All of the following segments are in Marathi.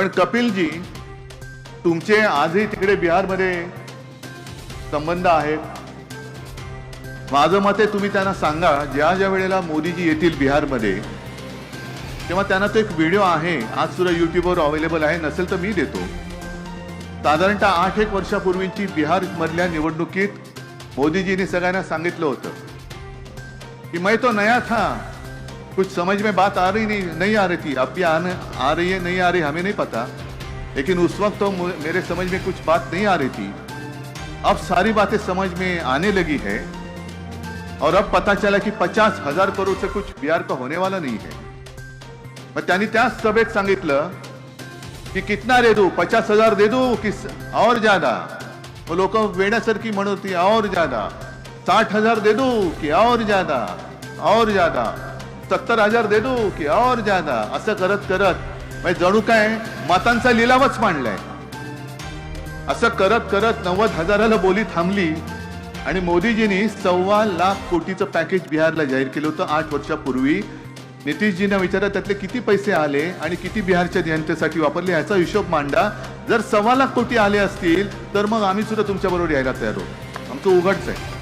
पण कपिलजी तुमचे आजही तिकडे बिहारमध्ये संबंध आहेत. माझं मत आहे तुम्ही त्यांना सांगा ज्या ज्या वेळेला मोदीजी येतील बिहारमध्ये तेव्हा त्यांना तो एक व्हिडिओ आहे. आज सुद्धा युट्यूबवर अवेलेबल आहे नसेल तर मी देतो. साधारणतः आठ एक वर्षापूर्वीची बिहारमधल्या निवडणुकीत मोदीजीने सगळ्यांना सांगितलं होतं की मैं तो नया था. कुछ समझ में बात आ रही नहीं नहीं आ रही थी। अब भी आने आ रही है नहीं आ रही हमें नहीं पता। लेकिन उस वक्त तो मेरे समझ में कुछ बात नहीं आ रही थी। अब सारी बातें समझ में आने लगी है और अब पता चला कि पचास हजार करोड़ से कुछ बिहार का होने वाला नहीं है। मग त्यांनी त्याच सभेत सांगितलं की कितना दे दू? पचास हजार दे दू की और ज्यादा? वो लोक वेड्यासारखी म्हणत होती और ज्यादा। साठ हजार दे दू की और ज्यादा? और ज्यादा। सत्तर हजार दे दू की और ज्यादा। असं करत करत म्हणजे जणू काय मतांचा लिलावच मांडलाय. असं करत करत नव्वद हजाराला बोली थांबली आणि मोदीजींनी सव्वा लाख कोटीचं पॅकेज बिहारला जाहीर केलं होतं आठ वर्षापूर्वी. नितीशजींना विचारा त्यातले किती पैसे आले आणि किती बिहारच्या जनतेसाठी वापरले याचा हिशोब मांडा. जर सव्वा लाख कोटी आले असतील तर मग आम्ही सुद्धा तुमच्या बरोबर यायला तयार होतो आमचं उघडच आहे.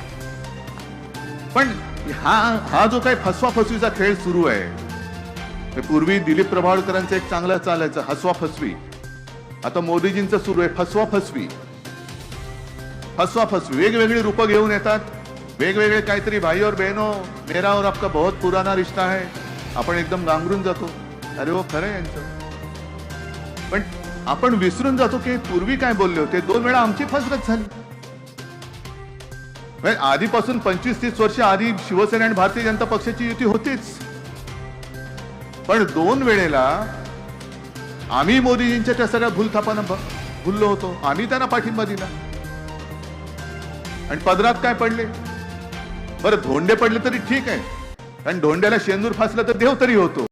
पण हा हा जो काही फसवा फसवीचा खेळ सुरू आहे पूर्वी दिलीप प्रभावळकरांचं एक चांगला चालायचा हसवा फसवी. आता मोदीजींचं सुरू आहे फसवा फसवी. फसवा फसवी. वेगवेगळी रूपं घेऊन येतात. वेगवेगळे काहीतरी भाई और बहनो मेरा और आपका बहुत पुराना रिश्ता आहे. आपण एकदम गांगरून जातो. अरे हो खरं यांचं. पण आपण विसरून जातो की पूर्वी काय बोलले होते? दोन वेळा आमची फसवत झाली. आधीपासून पंचवीस तीस वर्ष आधी शिवसेना आणि भारतीय जनता पक्षाची युती होतीच. पण दोन वेळेला आम्ही मोदीजींच्या त्या सगळ्या भूलथापानं भुललो होतो. आम्ही त्यांना पाठिंबा दिला. आणि पदरात काय पडले? बरं धोंडे पडले तरी ठीक आहे. कारण धोंड्याला शेंदूर फासला तर देव तरी होतो.